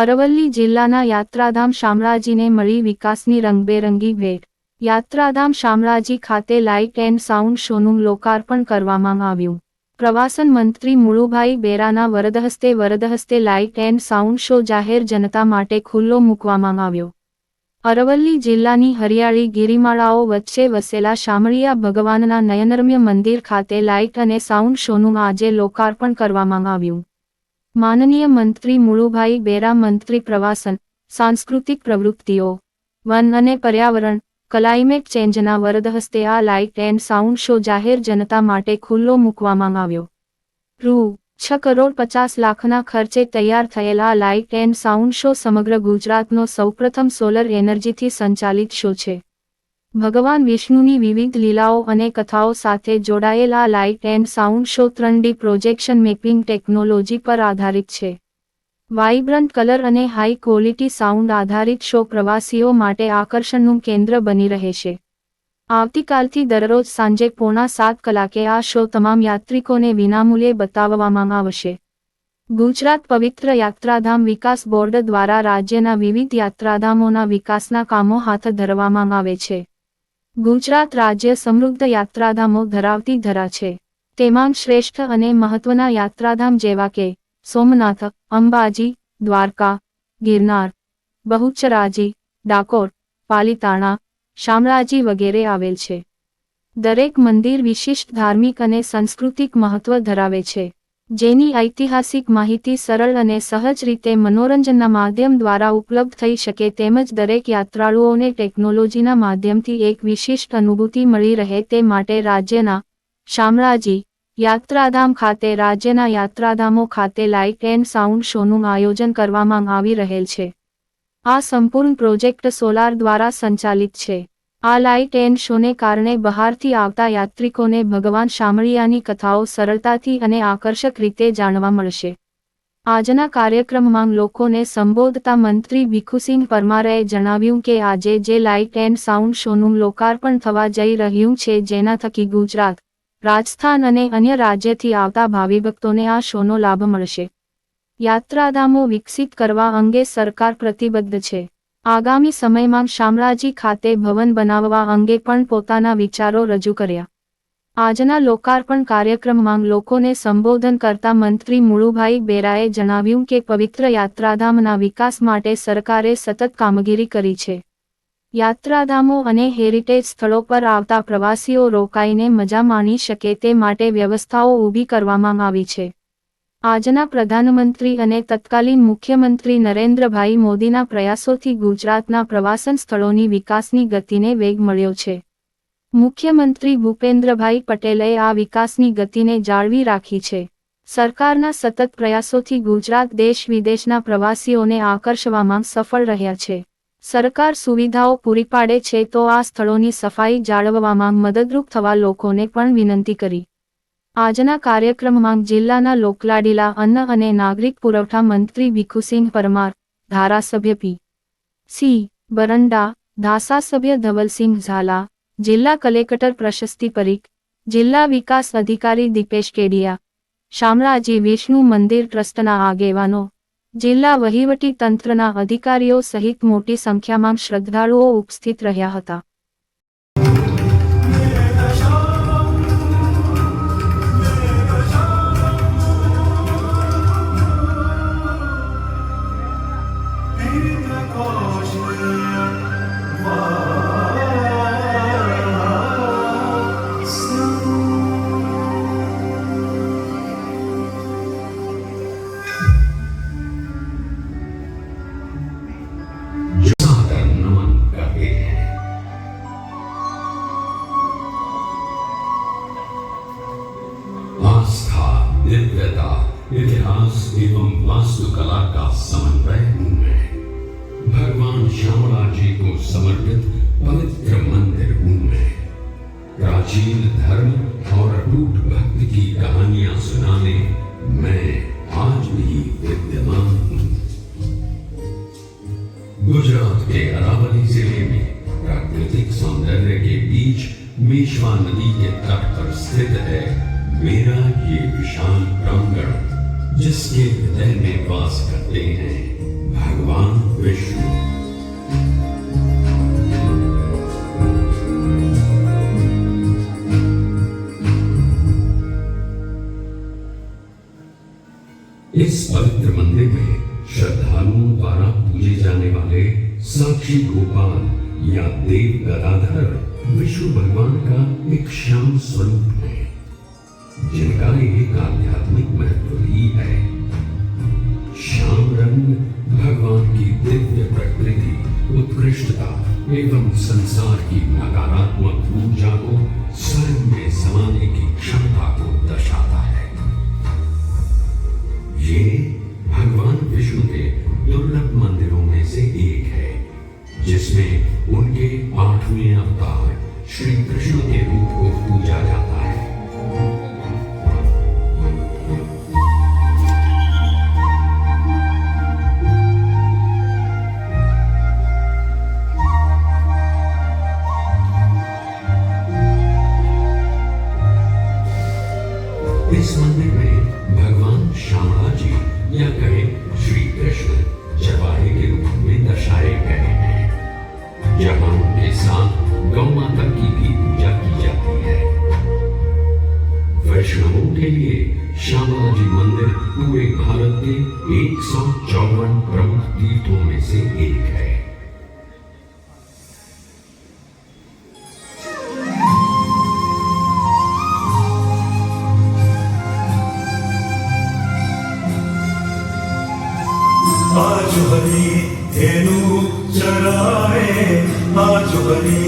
અરવલ્લી જિલ્લાના યાત્રાધામ શામળાજીને મળી વિકાસની રંગબેરંગી ભેટ. યાત્રાધામ શામળાજી ખાતે લાઇટ એન્ડ સાઉન્ડ શોનું લોકાર્પણ કરવામાં આવ્યું. પ્રવાસન મંત્રી મુળુભાઈ બેરાના વરદહસ્તે વરદહસ્તે લાઇટ એન્ડ સાઉન્ડ શો જાહેર જનતા માટે ખુલ્લો મૂકવામાં આવ્યો. અરવલ્લી જિલ્લાની હરિયાળી ગિરિમાળાઓ વચ્ચે વસેલા શામળિયા ભગવાનના નયનરમ્ય મંદિર ખાતે લાઇટ અને સાઉન્ડ શોનું આજે લોકાર્પણ કરવામાં આવ્યું. માનનીય મંત્રી મુળુભાઈ બેરા મંત્રી પ્રવાસન, સાંસ્કૃતિક પ્રવૃત્તિઓ, વન અને પર્યાવરણ, ક્લાઇમેટ ચેન્જના વરદહસ્તે આ લાઇટ એન્ડ સાઉન્ડ શો જાહેર જનતા માટે ખુલ્લો મૂકવામાં આવ્યો. રૂ, છ કરોડ પચાસ લાખના ખર્ચે તૈયાર થયેલા લાઇટ એન્ડ સાઉન્ડ શો સમગ્ર ગુજરાતનો સૌપ્રથમ સોલર એનર્જીથી સંચાલિત શો છે. ભગવાન વિષ્ણુની વિવિધ લીલાઓ અને કથાઓ સાથે જોડાયેલા લાઇટ એન્ડ સાઉન્ડ શો ત્રણ ડી પ્રોજેક્શન મેપિંગ ટેકનોલોજી પર આધારિત છે. વાઇબ્રન્ટ કલર અને હાઈ ક્વોલિટી સાઉન્ડ આધારિત શો પ્રવાસીઓ માટે આકર્ષણનું કેન્દ્ર બની રહેશે આવતીકાલથી દરરોજ સાંજે પોણા સાત કલાકે આ શો તમામ યાત્રિકોને વિનામૂલ્યે બતાવવામાં આવશે. ગુજરાત પવિત્ર યાત્રાધામ વિકાસ બોર્ડ દ્વારા રાજ્યના વિવિધ યાત્રાધામોના વિકાસના કામો હાથ ધરવામાં આવે છે. ગુજરાત રાજ્ય સમૃદ્ધ યાત્રાધામો ધરાવતી ધરા છે. તેમાં શ્રેષ્ઠ અને મહત્વના યાત્રાધામ જેવા કે સોમનાથ, અંબાજી, દ્વારકા, ગિરનાર, બહુચરાજી, ડાકોર, પાલિતાણા, શામળાજી વગેરે આવેલ છે. દરેક મંદિર વિશિષ્ટ ધાર્મિક અને સાંસ્કૃતિક મહત્વ ધરાવે છે. જેની ઐતિહાસિક માહિતી સરળ અને સહજ રીતે મનોરંજનના માધ્યમ દ્વારા ઉપલબ્ધ થઈ શકે તેમજ દરેક યાત્રાળુઓને ટેકનોલોજીના માધ્યમથી એક વિશિષ્ટ અનુભૂતિ મળી રહે તે માટે રાજ્યના શામળાજી યાત્રાધામ ખાતે રાજ્યના યાત્રાધામો ખાતે લાઇટ એન્ડ સાઉન્ડ શોનું આયોજન કરવામાં આવી રહેલ છે. આ સંપૂર્ણ પ્રોજેક્ટ સોલાર દ્વારા સંચાલિત છે. આ લાઇટ એન્ડ શોને કારણે બહારથી આવતા યાત્રિકોને ભગવાન શામળિયાની કથાઓ સરળતાથી અને આકર્ષક રીતે જાણવા મળશે. આજના કાર્યક્રમમાં લોકોને સંબોધતા મંત્રી ભીખુસિંહ પરમારે જણાવ્યું કે આજે જે લાઇટ એન્ડ સાઉન્ડ શોનું લોકાર્પણ થવા જઈ રહ્યું છે જેના થકી ગુજરાત, રાજસ્થાન અને અન્ય રાજ્યથી આવતા ભાવિભક્તોને આ શોનો લાભ મળશે. યાત્રાધામો વિકસિત કરવા અંગે સરકાર પ્રતિબદ્ધ છે. આગામી સમયમાં શામળાજી ખાતે ભવન બનાવવા અંગે પણ પોતાના વિચારો રજૂ કર્યા. આજના લોકાર્પણ કાર્યક્રમમાં લોકોને સંબોધન કરતા મંત્રી મુળુભાઈ બેરાએ જણાવ્યું કે પવિત્ર યાત્રાધામના વિકાસ માટે સરકારે સતત કામગીરી કરી છે. યાત્રાધામો અને હેરિટેજ સ્થળો પર આવતા પ્રવાસીઓ રોકાઈને મજા માણી શકે તે માટે વ્યવસ્થાઓ ઊભી કરવામાં આવી છે. આજના પ્રધાનમંત્રી અને તત્કાલીન મુખ્યમંત્રી નરેન્દ્રભાઈ મોદીના પ્રયાસોથી ગુજરાતના પ્રવાસન સ્થળોની વિકાસની ગતિને વેગ મળ્યો છે. મુખ્યમંત્રી ભૂપેન્દ્રભાઈ પટેલે આ વિકાસની ગતિને જાળવી રાખી છે. સરકારના સતત પ્રયાસોથી ગુજરાત દેશ વિદેશના પ્રવાસીઓને આકર્ષવામાં સફળ રહ્યા છે. સરકાર સુવિધાઓ પૂરી પાડે છે તો આ સ્થળોની સફાઈ જાળવવામાં મદદરૂપ થવા લોકોને પણ વિનંતી કરી. આજના કાર્યક્રમમાં જિલ્લાના લોકલાડીલા અન્ન અને નાગરિક પુરવઠા મંત્રી ભીખુસિંહ પરમાર, ધારાસભ્ય પી. સી. બરંડા, ધાસાસભ્ય ધવલસિંહ ઝાલા, જિલ્લા કલેક્ટર પ્રશસ્તિ પરીખ, જિલ્લા વિકાસ અધિકારી દીપેશ કેડિયા, શામળાજી વિષ્ણુ મંદિર ટ્રસ્ટના આગેવાનો, જિલ્લા વહીવટી તંત્રના અધિકારીઓ સહિત મોટી સંખ્યામાં શ્રદ્ધાળુઓ ઉપસ્થિત રહ્યા હતા. दिव्यता इतिहास एवं वास्तुकला का समन्वय हूँ भगवान श्यामला जी को समर्पित पवित्र मंदिर हूँ प्राचीन धर्म और अटूट भक्ति की कहानियाँ सुनाने मैं आज भी विद्यमान हूँ। गुजरात के अरावली ज़िले में प्राकृतिक सौंदर्य के बीच मेशवा नदी के तट पर स्थित है मेरा ये विशाल प्रांगण, जिसके हृदय में वास करते हैं भगवान विष्णु। इस पवित्र मंदिर में श्रद्धालुओं द्वारा पूजे जाने वाले साक्षी गोपाल या देव गदाधर विष्णु भगवान का एक श्याम स्वरूप है। जिनका एक आध्यात्मिक महत्व ही है। श्याम रंग भगवान की दिव्य प्रकृति, उत्कृष्टता एवं संसार की नकारात्मक ऊर्जा को स्वयं में समाने की क्षमता को जहाँ उनके साथ गौ माता की भी पूजा की जाती है। वैष्णवों के लिए श्यामला जी मंदिर पूरे भारत के एक सौ चौवन प्रमुख तीर्थों में से एक है। आज हरी धेनु चराए മാറ്റുവനേ